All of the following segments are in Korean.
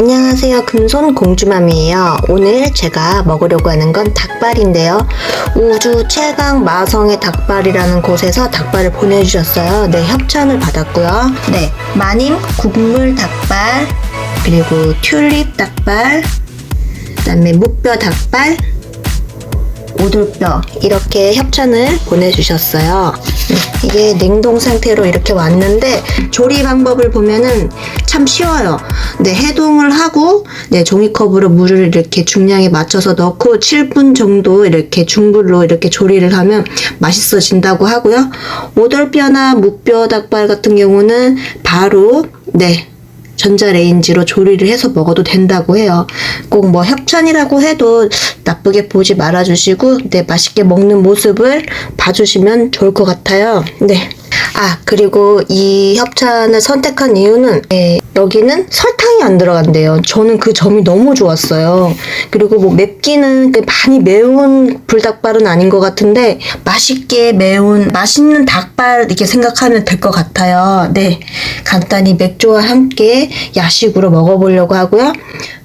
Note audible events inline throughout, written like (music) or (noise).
안녕하세요. 금손 공주맘이에요. 오늘 제가 먹으려고 하는 건 닭발인데요. 우주 최강 마성의 닭발이라는 곳에서 닭발을 보내주셨어요. 네, 협찬을 받았고요. 네, 마님 국물 닭발, 그리고 튤립 닭발, 그 다음에 무뼈 닭발, 오돌뼈 이렇게 협찬을 보내주셨어요. 네, 이게 냉동 상태로 이렇게 왔는데 조리 방법을 보면은 참 쉬워요. 네, 해동을 하고 네, 종이컵으로 물을 이렇게 중량에 맞춰서 넣고 7분 정도 이렇게 중불로 이렇게 조리를 하면 맛있어진다고 하고요. 오돌뼈나 무뼈 닭발 같은 경우는 바로 네, 전자레인지로 조리를 해서 먹어도 된다고 해요. 꼭 뭐 협찬이라고 해도 나쁘게 보지 말아주시고, 네, 맛있게 먹는 모습을 봐주시면 좋을 것 같아요. 네. 아, 그리고 이 협찬을 선택한 이유는, 네, 여기는 설탕이 안 들어간대요. 저는 그 점이 너무 좋았어요. 그리고 뭐 맵기는 그 많이 매운 불닭발은 아닌 것 같은데, 맛있게 매운, 맛있는 닭발 이렇게 생각하면 될 것 같아요. 네. 간단히 맥주와 함께 야식으로 먹어보려고 하고요.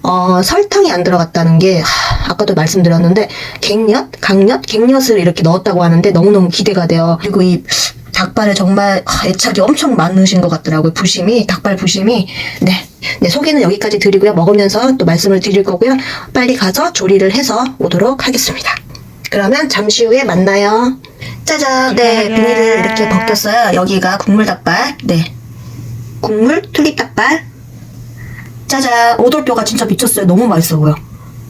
어, 설탕이 안 들어갔다는 게, 하, 아까도 말씀드렸는데, 갱엿? 강엿? 갱엿을 이렇게 넣었다고 하는데 너무너무 기대가 돼요. 그리고 이 닭발에 정말 하, 애착이 엄청 많으신 것 같더라고요. 부심이, 닭발 부심이. 네. 네, 소개는 여기까지 드리고요. 먹으면서 또 말씀을 드릴 거고요. 빨리 가서 조리를 해서 오도록 하겠습니다. 그러면 잠시 후에 만나요. 짜잔. 네, 비닐을 이렇게 벗겼어요. 여기가 국물 닭발. 네. 국물 튤립 닭발. 짜잔. 오돌뼈가 진짜 미쳤어요. 너무 맛있어 보여.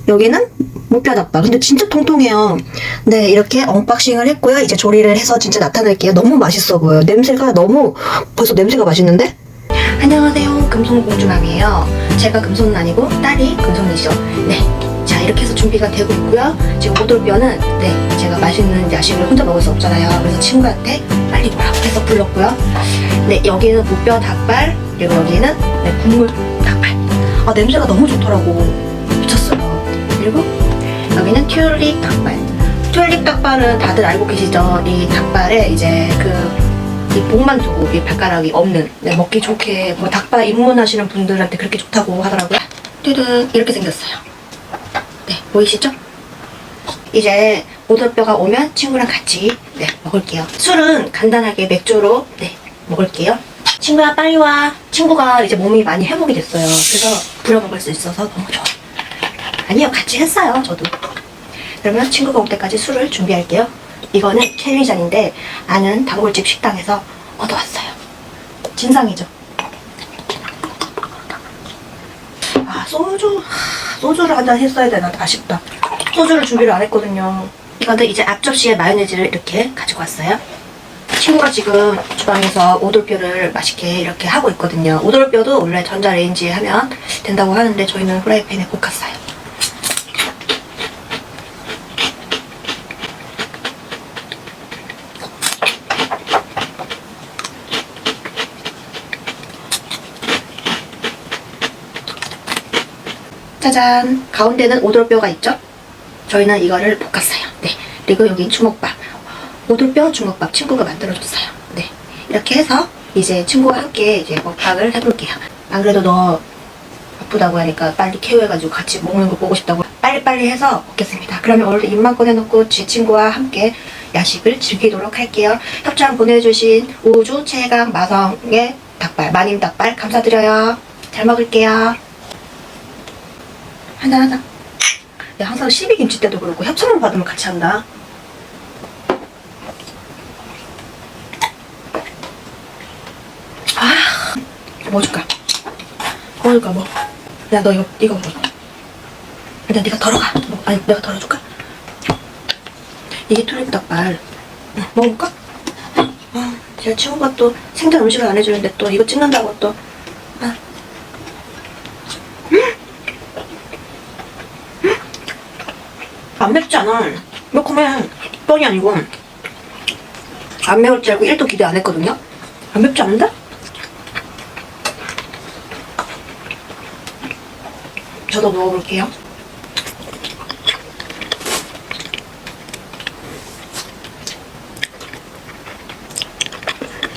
여기는 무뼈 닭발. 근데 진짜 통통해요. 네, 이렇게 언박싱을 했고요. 이제 조리를 해서 진짜 나타낼게요. 너무 맛있어 보여요. 냄새가 너무, 벌써 냄새가 맛있는데? 안녕하세요. 금손공주맘이에요. 제가 금손은 아니고 딸이 금손이죠. 네. 자, 이렇게 해서 준비가 되고 있고요. 지금 오돌뼈는, 네, 제가 맛있는 야식을 혼자 먹을 수 없잖아요. 그래서 친구한테 빨리 오라고 해서 불렀고요. 네, 여기는 무뼈 닭발, 그리고 여기는 네, 국물 닭발. 아, 냄새가 너무 좋더라고. 그리고 여기는 튤립 닭발. 튤립 닭발은 다들 알고 계시죠? 이 닭발에 이제 그, 이 목만 두고 이 발가락이 없는 네, 먹기 좋게 뭐 닭발 입문하시는 분들한테 그렇게 좋다고 하더라고요. 뚜둥 이렇게 생겼어요. 네, 보이시죠? 이제 오돌뼈가 오면 친구랑 같이 네, 먹을게요. 술은 간단하게 맥주로 네, 먹을게요. 친구야 빨리 와. 친구가 이제 몸이 많이 회복이 됐어요. 그래서 부려 먹을 수 있어서 너무 좋아. 아니요, 같이 했어요, 저도. 그러면 친구가 올 때까지 술을 준비할게요. 이거는 켈리잔인데 아는 단골집 식당에서 얻어왔어요. 진상이죠. 아 소주 하, 소주를 한 잔 했어야 되나 아쉽다. 소주를 준비를 안 했거든요. 이거는 이제 앞접시에 마요네즈를 이렇게 가지고 왔어요. 친구가 지금 주방에서 오돌뼈를 맛있게 이렇게 하고 있거든요. 오돌뼈도 원래 전자레인지에 하면 된다고 하는데 저희는 후라이팬에 볶았어요. 짜잔! 가운데는 오돌뼈가 있죠? 저희는 이거를 볶았어요. 네. 그리고 여기 주먹밥. 오돌뼈 주먹밥 친구가 만들어줬어요. 네. 이렇게 해서 이제 친구와 함께 이제 먹방을 해볼게요. 안 그래도 너 바쁘다고 하니까 빨리 케어해가지고 같이 먹는 거 보고 싶다고 빨리빨리 해서 먹겠습니다. 그러면 오늘도 입만 꺼내놓고 제 친구와 함께 야식을 즐기도록 할게요. 협찬 보내주신 우주 최강 마성의 닭발, 마님 닭발 감사드려요. 잘 먹을게요. 한잔 하자. 야, 항상 12김치 때도 그렇고 협찬을 받으면 같이 한다. 아, 뭐 줄까? 뭐 줄까, 뭐? 야, 너 이거, 이거 먹어. 일단 네가 덜어가. 뭐, 아니, 내가 덜어줄까? 이게 튤립 닭발. 응, 먹어볼까? 아, 제가 친구가 또 생전 음식을 안 해주는데 또 이거 찍는다고 또. 아. 안 맵지 않아. 매콤해. 뻥이 아니고. 안 매울 줄 알고 1도 기대 안 했거든요. 안 맵지 않은데? 저도 먹어볼게요.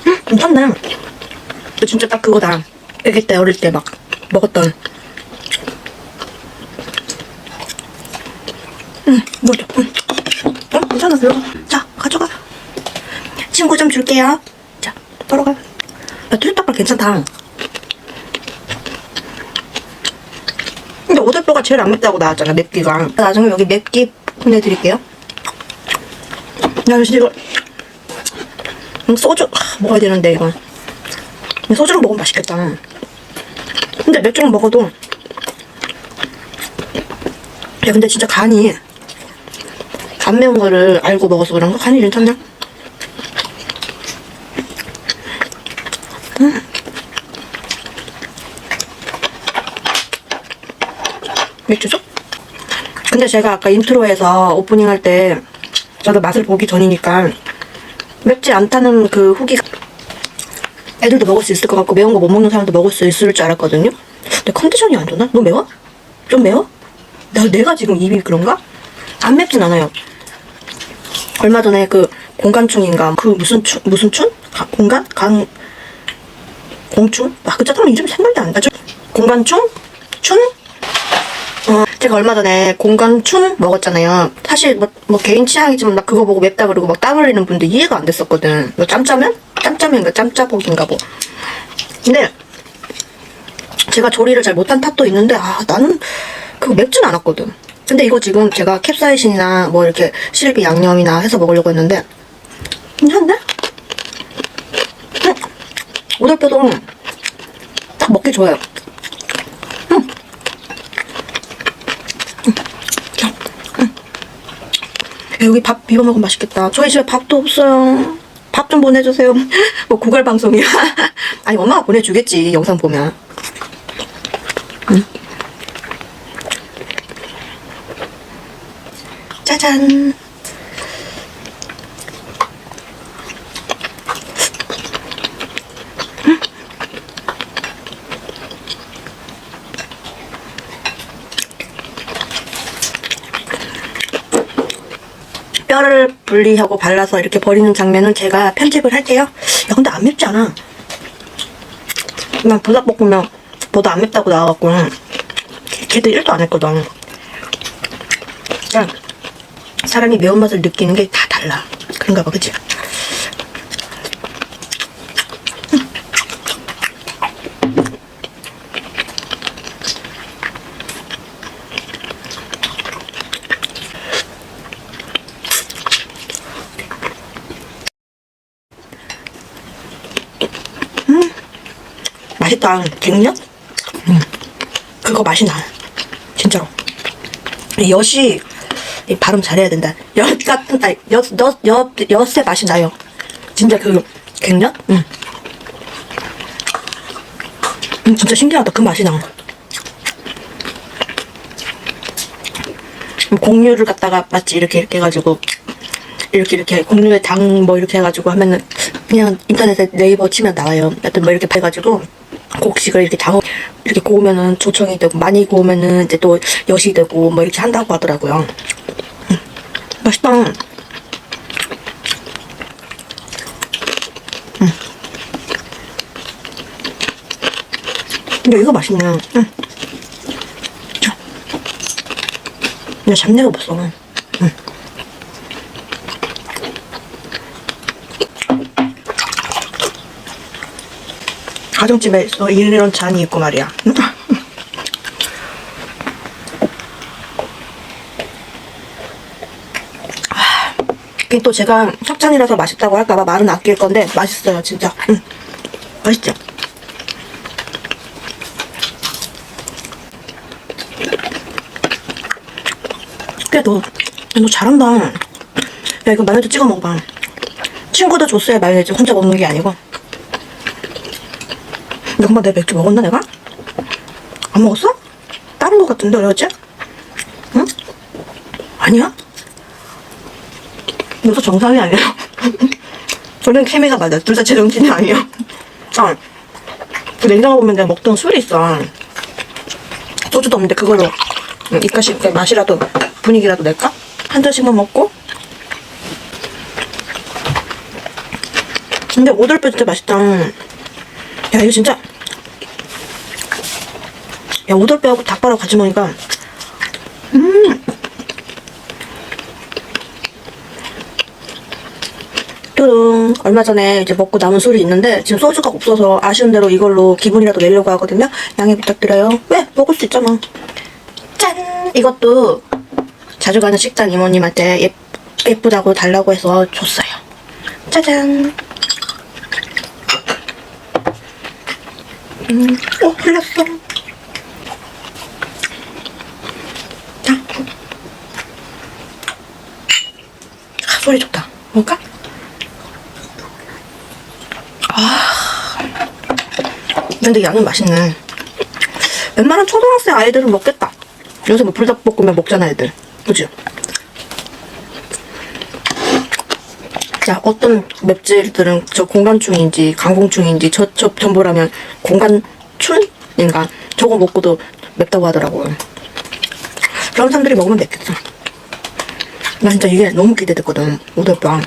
음, 괜찮네. 진짜 딱 그거다. 애기 때 어릴 때 막 먹었던 응, 뭐죠? 응. 어, 괜찮아, 들어가. 자, 가져가. 친구 좀 줄게요. 자, 들어가. 야, 트리떡발 괜찮다. 근데 오돌뼈가 제일 안 맵다고 나왔잖아, 맵기가. 나중에 여기 맵기 보내드릴게요. 야, 이거 진짜 이거. 음, 소주, 아, 먹어야 되는데, 이거. 근데 소주로 먹으면 맛있겠다. 근데 맥주랑 먹어도. 야, 근데 진짜 간이. 안 매운 거를 알고 먹어서 그런가? 간이 괜찮냐? 맥주죠? 근데 제가 아까 인트로에서 오프닝 할 때 저도 맛을 보기 전이니까 맵지 않다는 그 후기가 애들도 먹을 수 있을 것 같고 매운 거 못 먹는 사람도 먹을 수 있을 줄 알았거든요. 근데 컨디션이 안 좋나? 너무 매워? 좀 매워? 나, 내가 지금 입이 그런가? 안 맵진 않아요. 얼마 전에 그 공간충인가 그 무슨 춘 무슨 춘? 가- 공간? 강 공충? 아 그 잠깐만 이름이 생각이 안 나죠? 공간충? 춘? 어, 제가 얼마 전에 공간춘 먹었잖아요. 사실 뭐, 뭐 개인 취향이지만 나 그거 보고 맵다 그러고 막 땀 흘리는 분들 이해가 안 됐었거든. 뭐 짬짜면? 짬짜면인가 짬짜복인가 뭐. 근데 제가 조리를 잘 못한 탓도 있는데 아 나는 그거 맵진 않았거든. 근데 이거 지금 제가 캡사이신이나 뭐 이렇게 실비 양념이나 해서 먹으려고 했는데 괜찮네? 응. 오돌뼈도 딱 먹기 좋아요. 야, 여기 밥 비벼 먹으면 맛있겠다. 저희 집에 밥도 없어요. 밥 좀 보내주세요. (laughs) 뭐 구걸 방송이야. (laughs) 아니 엄마가 보내주겠지 영상 보면. 짜잔. 뼈를 분리하고 발라서 이렇게 버리는 장면은 제가 편집을 할게요. 야, 근데 안 맵지 않아. 난 불닭볶음면 보다 안 맵다고 나와갖고 걔도 1도 안 했거든. 사람이 매운맛을 느끼는 게 다 달라. 그런가 봐, 그치? 맛있다. 갱년? 음. 그거 맛이 나. 진짜로. 이 엿이 이 발음 잘해야 된다. 엿 같은 아니 엿, 엿, 엿, 엿의 맛이 나요. 진짜 그 갱년? 응. 음, 진짜 신기하다. 그 맛이 나. 음, 공유를 갖다가 마치 이렇게 이렇게 해가지고 이렇게 이렇게 공유에 당뭐 이렇게 해가지고 하면은 그냥 인터넷에 네이버 치면 나와요. 하여튼 뭐 이렇게 해가지고 곡식을 이렇게 당 이렇게 구우면은 조청이 되고 많이 구우면은 이제 또 엿이 되고 뭐 이렇게 한다고 하더라고요. 음, 맛있다. 음. 근데 이거 맛있네. 응. 자. 근데 잡내가 없어. 응. 가정집에서 이런 잔이 있고 말이야. 아, 이게 또 제가 협찬이라서 맛있다고 할까봐 말은 아낄 건데 맛있어요 진짜. 응. 맛있죠? 야, 너, 야, 너 잘한다. 야, 이거 마요네즈 찍어 먹어봐. 친구도 줬어야 마요네즈 혼자 먹는 게 아니고. 근데 엄마 내 맥주 먹었나 내가? 안 먹었어? 다른 거 같은데 어제? 응? 아니야? 너도 정상이 아니야. 저는 케미가 맞아. 둘 다 제정신이 아니야. 아, 그 냉장고 보면 내가 먹던 술이 있어. 소주도 없는데 그걸로 응, 입가심 그 맛이라도 분위기라도 낼까? 한 잔씩만 먹고. 근데 오돌뼈 진짜 맛있다. 야 이거 진짜 야 오돌뼈하고 닭발하고 같이 먹으니까 음 뚜둥 얼마 전에 이제 먹고 남은 술이 있는데 지금 소주가 없어서 아쉬운 대로 이걸로 기분이라도 내려고 하거든요. 양해 부탁드려요. 왜? 먹을 수 있잖아. 짠! 이것도 자주 가는 식당 이모님한테 예, 예쁘다고 달라고 해서 줬어요. 짜잔! 음, 어, 흘렸어. 자. 아, 소리 좋다. 먹을까? 아. 근데 양은 맛있네. 웬만한 초등학생 아이들은 먹겠다. 요새 뭐 불닭볶음면 먹잖아, 애들. 그지? 자, 어떤 맵찔들은 저 공간충인지 강공충인지 저, 저 전보라면 공간춘인가? 저거 먹고도 맵다고 하더라고요. 그런 사람들이 먹으면 맵겠어. 나 진짜 이게 너무 기대됐거든. 오돌뼈.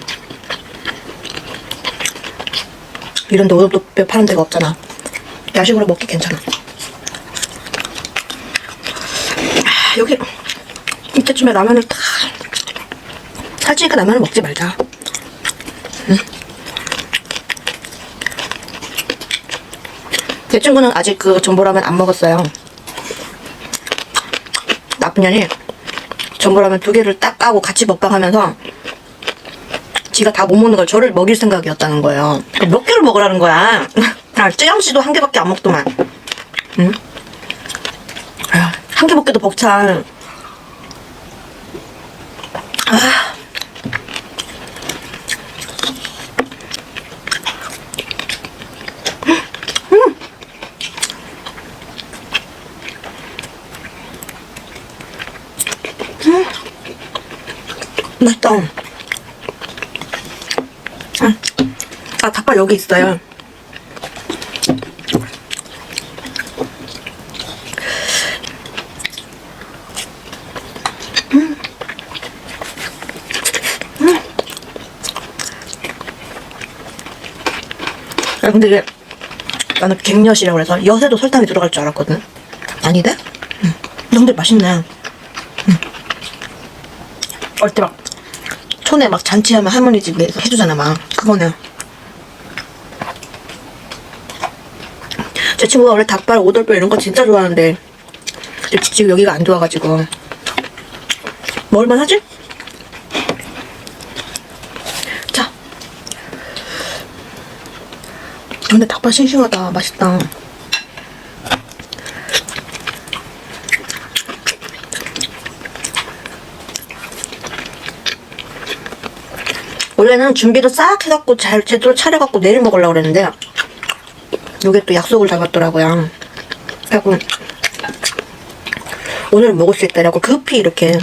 이런데 오돌뼈 파는 데가 없잖아. 야식으로 먹기 괜찮아. 아, 여기 이때쯤에 라면을 딱 살찌니까 라면을 먹지 말자. 응? 내 친구는 아직 그 전보라면 안 먹었어요. 나쁜 년이 전보라면 두 개를 딱 까고 같이 먹방하면서 지가 다 못 먹는 걸 저를 먹일 생각이었다는 거예요. 그몇 개를 먹으라는 거야. (laughs) 아, 쯔영 씨도 한 개밖에 안 먹더만. 응? 아휴, 한개 먹기도 벅찬. 아. 음. 음. 맛있다. 아, 아, 여기 있어요. 아, 근데 이게 나는 갱엿이라고 그래서 엿에도 설탕이 들어갈 줄 알았거든. 아니대? 응. 근데 맛있네. 응. 어릴 때막 촌에 막 잔치하면 할머니 집에서 해주잖아 막 그거네. 친구가 원래 닭발, 오돌뼈 이런 거 진짜 좋아하는데 지금 여기가 안 좋아가지고 먹을만 하지? 자 근데 닭발 싱싱하다. 맛있다. 원래는 준비를 싹 해갖고 잘 제대로 차려갖고 내일 먹으려고 그랬는데 요게 또 약속을 잡았더라고요. 그래갖고 오늘 먹을 수 있다라고 급히 이렇게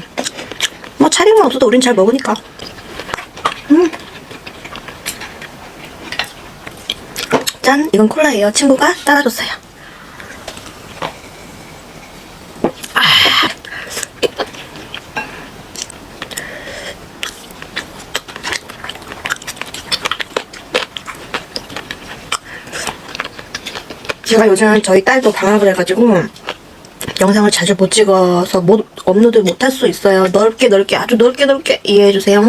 뭐 차림은 없어도 우린 잘 먹으니까 짠! 이건 콜라예요. 친구가 따라줬어요. 제가 요즘 저희 딸도 방학을 해가지고 영상을 자주 못 찍어서 못 업로드 못 할 수 있어요. 넓게 넓게 아주 넓게 넓게 이해해 주세요.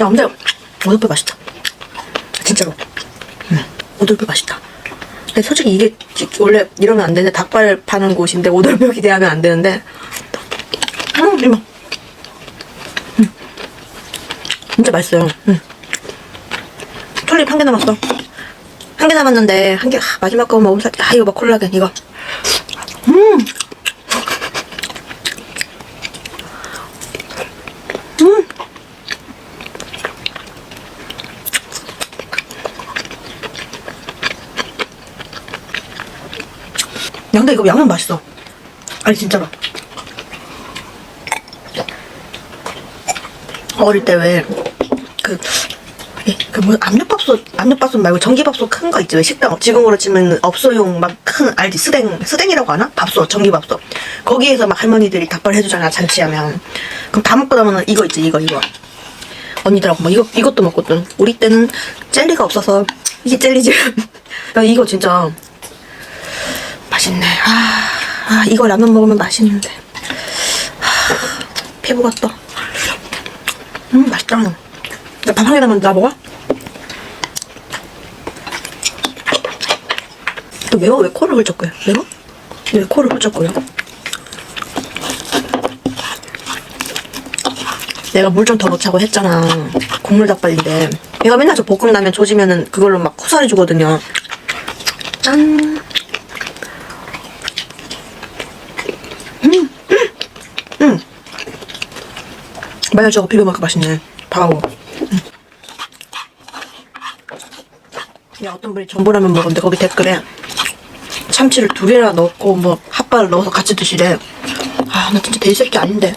야, 근데 오돌뼈 맛있다. 진짜로. 응. 오돌뼈 맛있다. 근데 솔직히 이게 지- 원래 이러면 안 되는데 닭발 파는 곳인데 오돌뼈 기대하면 안 되는데. 음, 이거. 음. 진짜 맛있어요. 음. 톨립 한 개 남았어. 한 개 남았는데 한 개 마지막 거 먹으면 살. 아 이거 봐 콜라겐 이거. 음. 음. 야, 근데 이거 양은 맛있어. 아니, 진짜로. 어릴 때 왜, 그, 그 뭐, 압력밥솥, 압력밥솥 말고 전기밥솥 큰 거 있지. 왜 식당, 지금으로 치면 업소용 막 큰, 알지? 스댕, 스댕이라고 하나? 밥솥, 전기밥솥. 거기에서 막 할머니들이 닭발 해주잖아, 잔치하면. 그럼 다 먹고 나면 이거 있지, 이거, 이거. 언니들하고 뭐 이거, 이것도 먹거든. 우리 때는 젤리가 없어서, 이게 젤리지. (laughs) 나 이거 진짜, 맛있네. 아, 아 이거 라면 먹으면 맛있는데. 아, 피부가 떠. 음, 맛있다. 밥 한 개만 나 먹어? 또 매워? 왜 코를 훌쩍거려? 매워? 왜 코를 훌쩍거려? 내가 물 좀 더 넣자고 했잖아. 국물 닭발인데. 얘가 맨날 저 볶음라면 조지면은 그걸로 막 쿠사리 주거든요. 짠. 음, 음, 음. 마요 저거 비벼 먹으니까 맛있네. 밥하고. 음. 야, 어떤 분이 전보라면 먹었는데 거기 댓글에 참치를 두 개나 넣고 뭐 핫바를 넣어서 같이 드시래. 아, 나 진짜 돼지새끼 아닌데.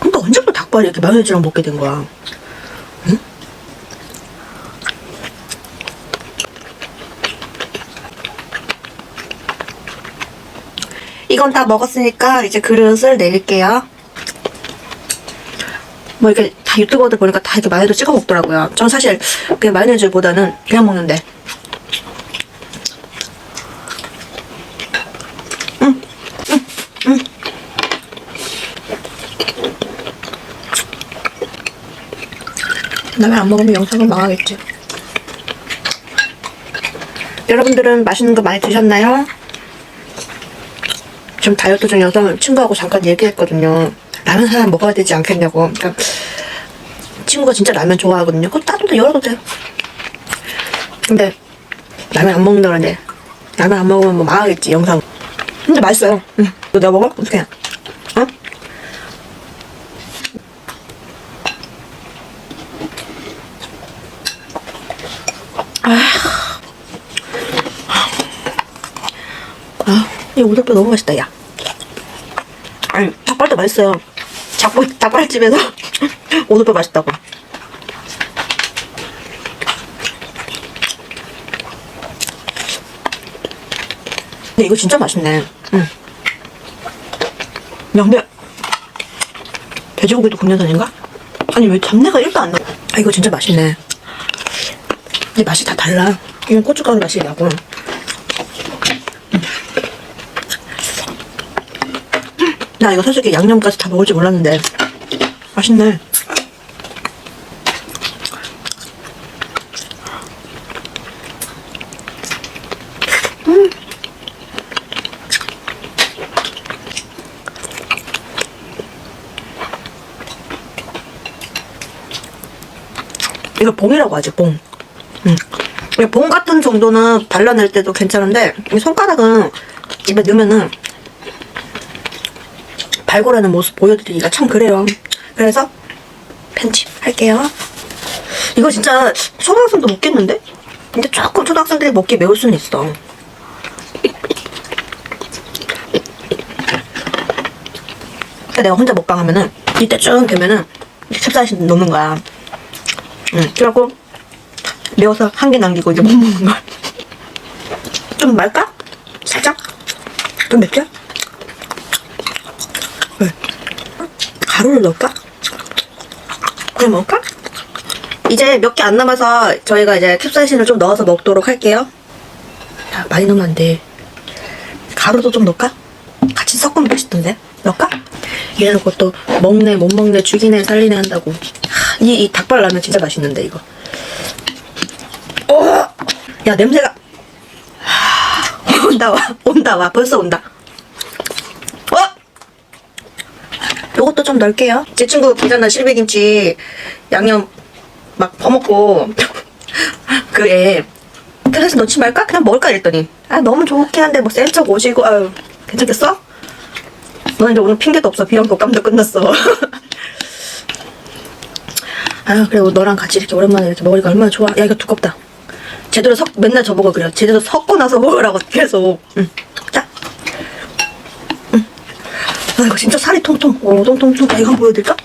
근데 언제부터 닭발이 이렇게 마요네즈랑 먹게 된 거야? 응? 이건 다 먹었으니까 이제 그릇을 내릴게요. 뭐 이렇게 다 유튜버들 보니까 다 이렇게 마요네즈 찍어 먹더라고요. 전 사실 그냥 마요네즈보다는 그냥 먹는데. 음, 음, 음. 라면 안 먹으면 영상은 망하겠지. 여러분들은 맛있는 거 많이 드셨나요? 지금 다이어트 중이어서 친구하고 잠깐 얘기했거든요. 라면 하나 먹어야 되지 않겠냐고. 그러니까 친구가 진짜 라면 좋아하거든요. 그거 돼, 열어도 돼. 근데 라면 안 먹는다 그러네. 라면 안 먹으면 뭐 망하겠지, 영상. 근데 맛있어요. 응. 너 내가 먹어? 어떡해. 어? 아, 이 오돌뼈 너무 맛있다, 야. 아니, 닭발도 맛있어요. 닭발, 닭발집에서 (laughs) 오돌뼈 맛있다고. 근데 이거 진짜 맛있네. 응. 야, 근데 돼지고기도 국내산인가? 아니, 왜 잡내가 1도 안 나? 아, 이거 진짜 맛있네. 근데 맛이 다 달라. 이건 고춧가루 맛이 나고. 나 이거 솔직히 양념까지 다 먹을 줄 몰랐는데 맛있네. 음. 이거 봉이라고 하지 봉. 음. 이봉 같은 정도는 발라낼 때도 괜찮은데 이 손가락은 입에 넣으면은 발골하는 모습 보여드리기가 참 그래요. 그래서 편집할게요. 이거 진짜 초등학생도 먹겠는데? 근데 조금 초등학생들이 먹기 매울 수는 있어. 내가 혼자 먹방하면은 이때쯤 되면은 캡사이신 넣는 거야. 응. 그래갖고 매워서 한 개 남기고 이제 못 먹는 거야. 좀 말까? 살짝? 좀 맵게? 왜? 가루를 넣을까? 그래 먹을까? 이제 몇 개 안 남아서 저희가 이제 캡사이신을 좀 넣어서 먹도록 할게요. 야, 많이 넣으면 안 돼. 가루도 좀 넣을까? 같이 섞으면 맛있던데? 넣을까? 이래놓고 또 먹네 못 먹네 죽이네 살리네 한다고. 하, 이, 이 닭발 라면 진짜 맛있는데 이거. 어! 야 냄새가 하, (laughs) 온다 와 온다 와 벌써 온다. 어? 요것도 좀 넣을게요. 제 친구 기자나 실비김치 양념 막 퍼먹고 (laughs) 그애 그래서 넣지 말까? 그냥 먹을까 이랬더니 아 너무 좋긴 한데 뭐 센 척 오시고 아유 괜찮겠어? 너는 이제 오늘 핑계도 없어 비염 독감도 끝났어 (laughs) 아유 그리고 너랑 같이 이렇게 오랜만에 이렇게 먹으니까 얼마나 좋아 야 이거 두껍다 제대로 섞 맨날 저보고 그래요 제대로 섞고 나서 먹으라고 (laughs) 계속 응. 아 이거 진짜 살이 통통 오동통통 아 이거 한번 보여드릴까?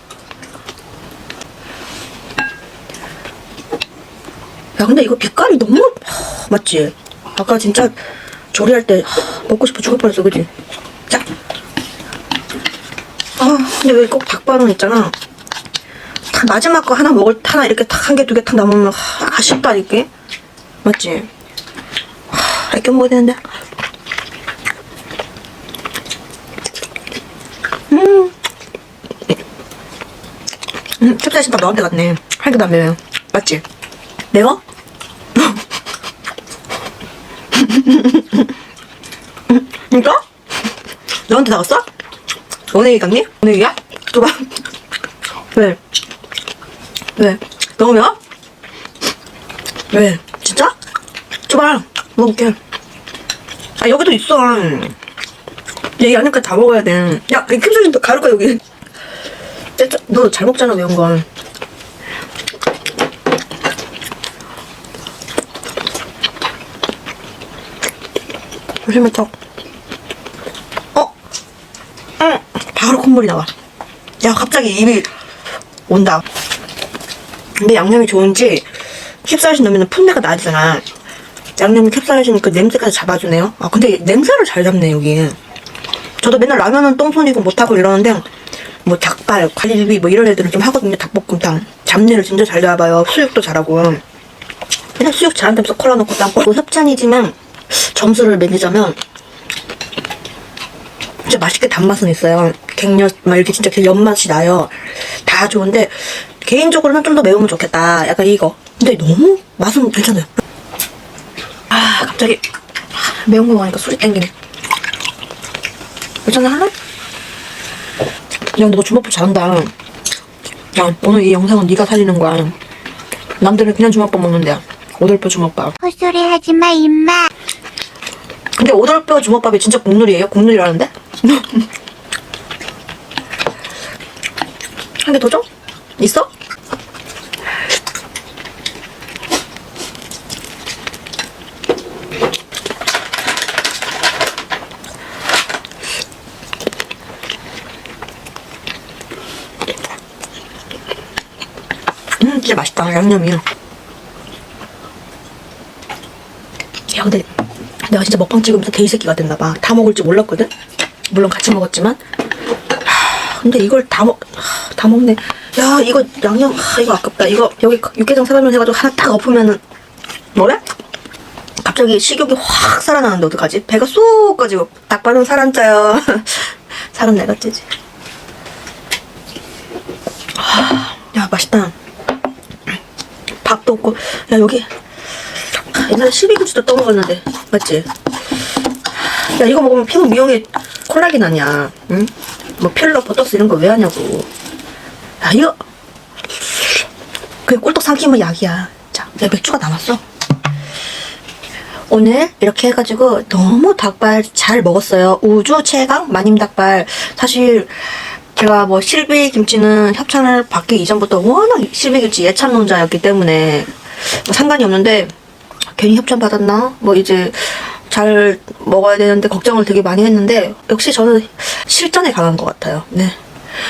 야 근데 이거 빛깔이 너무 하, 맞지? 아까 진짜 조리할 때 하, 먹고 싶어 죽을 뻔했어 그지? 자. 아 근데 왜 꼭 닭발은 있잖아 다 마지막 거 하나 먹을 하나 이렇게 탁 한 개 두 개 탁 남으면 하, 아쉽다 이게 맞지? 하, 이렇게 먹어야 되는데 음, 캡사이신 다 너한테 갔네. 할기다며. 맞지? 매워? (laughs) 진짜? 너한테 나갔어? 너네 얘기 갔니? 너네 얘기야? 줘봐. 왜? 왜? 너무 매워? 왜? 진짜? 줘봐. 먹을게. 아, 여기도 있어. 얘기 안 하니까 다 먹어야 돼. 야, 이더 가루가 여기. 너 잘 먹잖아, 매운 건. 조심해, 턱. 어? 응. 바로 콧물이 나와. 야, 갑자기 입이 온다. 근데 양념이 좋은지 캡사이신 넣으면 풋내가 나잖아. 양념이 캡사이신 그 냄새까지 잡아주네요. 아, 근데 냄새를 잘 잡네, 여기. 저도 맨날 라면은 똥손이고 못하고 이러는데 뭐 닭발, 갈비 뭐 이런 애들은 좀 하거든요. 닭볶음탕. 잡내를 진짜 잘 잡아요. 수육도 잘하고. 그냥 수육 잘한다면서 콜라 넣고 뭐 협찬이지만 점수를 매기자면 진짜 맛있게 단맛은 있어요. 갱년 막 이렇게 진짜 그 연맛이 나요. 다 좋은데 개인적으로는 좀 더 매우면 좋겠다. 약간 이거. 근데 너무 맛은 괜찮아요. 아 갑자기 아, 매운 거 먹으니까 술이 땡기네. 괜찮아 할래? 야 근데 너 주먹밥 잘한다. 야 오늘 이 영상은 네가 살리는 거야. 남들은 그냥 주먹밥 먹는데 오돌뼈 주먹밥. 헛소리 하지 마, 임마. 근데 오돌뼈 주먹밥이 진짜 국룰이에요? 국룰이라는데? (laughs) 한 개 더 줘? 있어? 음, 진짜 맛있다, 양념이. 야, 근데 내가 진짜 먹방 찍으면서 개이새끼가 됐나봐. 다 먹을 줄 몰랐거든? 물론 같이 먹었지만. 하, 근데 이걸 다 먹, 하, 다 먹네. 야, 이거 양념, 하, 이거 아깝다. 이거 여기 육개장 사발면 해가지고 하나 딱 엎으면은, 뭐래? 갑자기 식욕이 확 살아나는데 어떡하지? 배가 쏙 꺼지고 닭발은 사람 짜요. 살은 내가 찌지. 하, 야, 맛있다. 밥도 없고, 야, 여기. 옛날에 실비김치도 떠먹었는데 맞지? 야 이거 먹으면 피부 미용에 콜라겐 아니야. 응? 뭐 필러 보톡스 이런 거 왜 하냐고. 야 이거. 그게 꿀떡 삼키면 약이야. 자 내 맥주가 남았어. 오늘 이렇게 해가지고 너무 닭발 잘 먹었어요. 우주 최강 마님 닭발. 사실 제가 뭐 실비 김치는 협찬을 받기 이전부터 워낙 실비 김치 예찬론자였기 때문에 뭐 상관이 없는데 괜히 협찬 받았나? 뭐 이제 잘 먹어야 되는데 걱정을 되게 많이 했는데 역시 저는 실전에 강한 것 같아요. 네.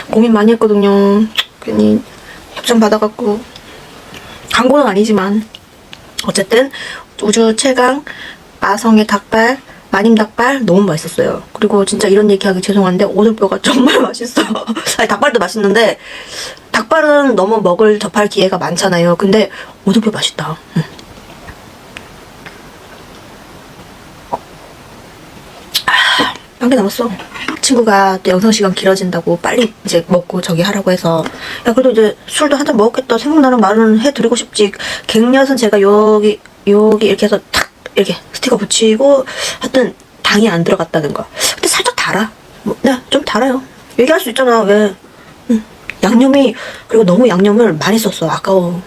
고민 많이 했거든요. 괜히 협찬 받아갖고 광고는 아니지만 어쨌든 우주 최강 마성의 닭발 마님 닭발 너무 맛있었어요. 그리고 진짜 이런 얘기하기 죄송한데 오돌뼈가 (laughs) 정말 맛있어. 아니 닭발도 맛있는데 닭발은 너무 먹을 접할 기회가 많잖아요. 근데 오돌뼈 맛있다. 응. 한개 남았어. 친구가 또 영상 시간 길어진다고 빨리 이제 먹고 저기 하라고 해서 야 그래도 이제 술도 한 잔 먹었겠다 생각나는 말은 해드리고 싶지 갱년은 제가 여기 여기 이렇게 해서 탁 이렇게 스티커 붙이고 하여튼 당이 안 들어갔다는 거. 근데 살짝 달아. 뭐, 네 좀 달아요. 얘기할 수 있잖아 왜. 응. 양념이 그리고 너무 양념을 많이 썼어. 아까워.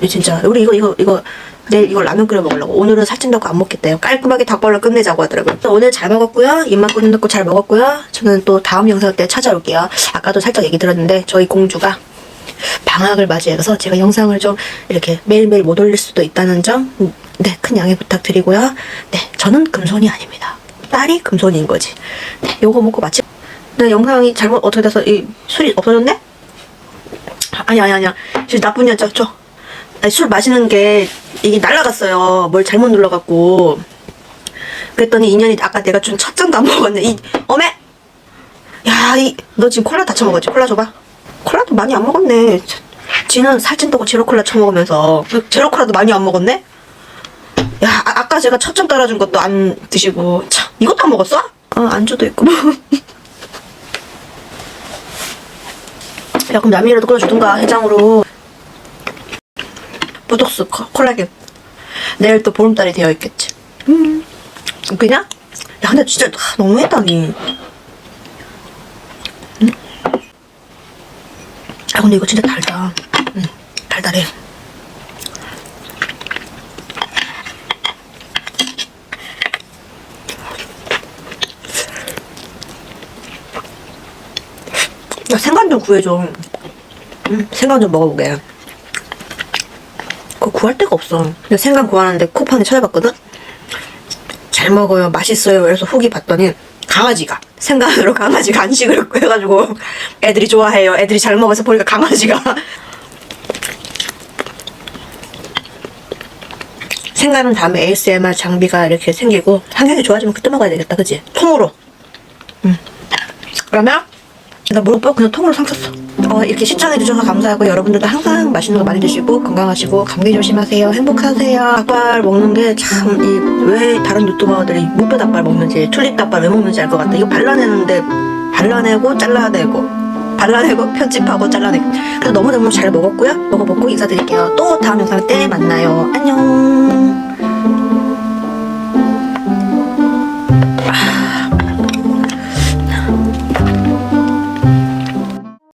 이 진짜. 우리 이거 이거 이거 내일 이거 라면 끓여 먹으려고. 오늘은 살찐다고 안 먹겠대요. 깔끔하게 닭발로 끝내자고 하더라고요. 오늘 잘 먹었고요. 입맛 넣고 잘 먹었고요. 저는 또 다음 영상 때 찾아올게요. 아까도 살짝 얘기 들었는데 저희 공주가 방학을 맞이해서 제가 영상을 좀 이렇게 매일매일 못 올릴 수도 있다는 점, 음, 네, 큰 양해 부탁드리고요. 네, 저는 금손이 아닙니다. 딸이 금손인 거지. 네, 요거 먹고 마치. 네, 영상이 잘못 어떻게 돼서 이 술이 없어졌네? 아니, 아니, 아니야. 지금 나쁜 저. 아니, 술 마시는 게 이게 날라갔어요. 뭘 잘못 눌러갖고. 그랬더니 인연이 아까 내가 준 첫 잔도 안 먹었네. 이, 어메! 야, 이, 너 지금 콜라 다 처먹었지? 콜라 줘봐. 콜라도 많이 안 먹었네. 지는 살찐다고 제로 콜라 처먹으면서 제로 콜라도 많이 안 먹었네. 야, 아, 까 제가 첫점 따라준 것도 안 드시고 참 이것도 안 먹었어? 어, 안주도 있고. 야 그럼 라면이라도 끓여주든가 해장으로 콜- 콜라겐 내일 또 보름달이 되어 있겠지 음 그냥? 야 근데 진짜 하, 너무했다 니 음? 아 근데 이거 진짜 달다 음, 달달해 야 생강 좀 구해줘. 응, 생강 좀 먹어보게. 그거 구할 데가 없어. 근데 생강 구하는데 쿠팡에 찾아봤거든? 잘 먹어요 맛있어요. 그래서 후기 봤더니 강아지가 생강으로 강아지 간식을 (laughs) 해가지고 애들이 좋아해요. 애들이 잘 먹어서 보니까 강아지가. (laughs) 생강은 다음에 ASMR 장비가 이렇게 생기고 환경이 좋아지면 그때 먹어야 되겠다. 그지? 통으로. 응. 그러면 나 무릎 그냥 통으로 상쳤어. 어, 이렇게 시청해 주셔서 감사하고 여러분들도 항상 맛있는 거 많이 드시고 건강하시고 감기 조심하세요. 행복하세요. 닭발 먹는 게 참 이 왜 다른 유튜버들이 무뼈 닭발 먹는지 튤립 닭발 왜 먹는지 알 것 같아. 이거 발라내는데 발라내고 잘라내고 발라내고 (laughs) 편집하고 잘라내고 그래서 너무너무 잘 먹었고요. 먹어보고 인사드릴게요. 또 다음 영상 때 만나요. 안녕.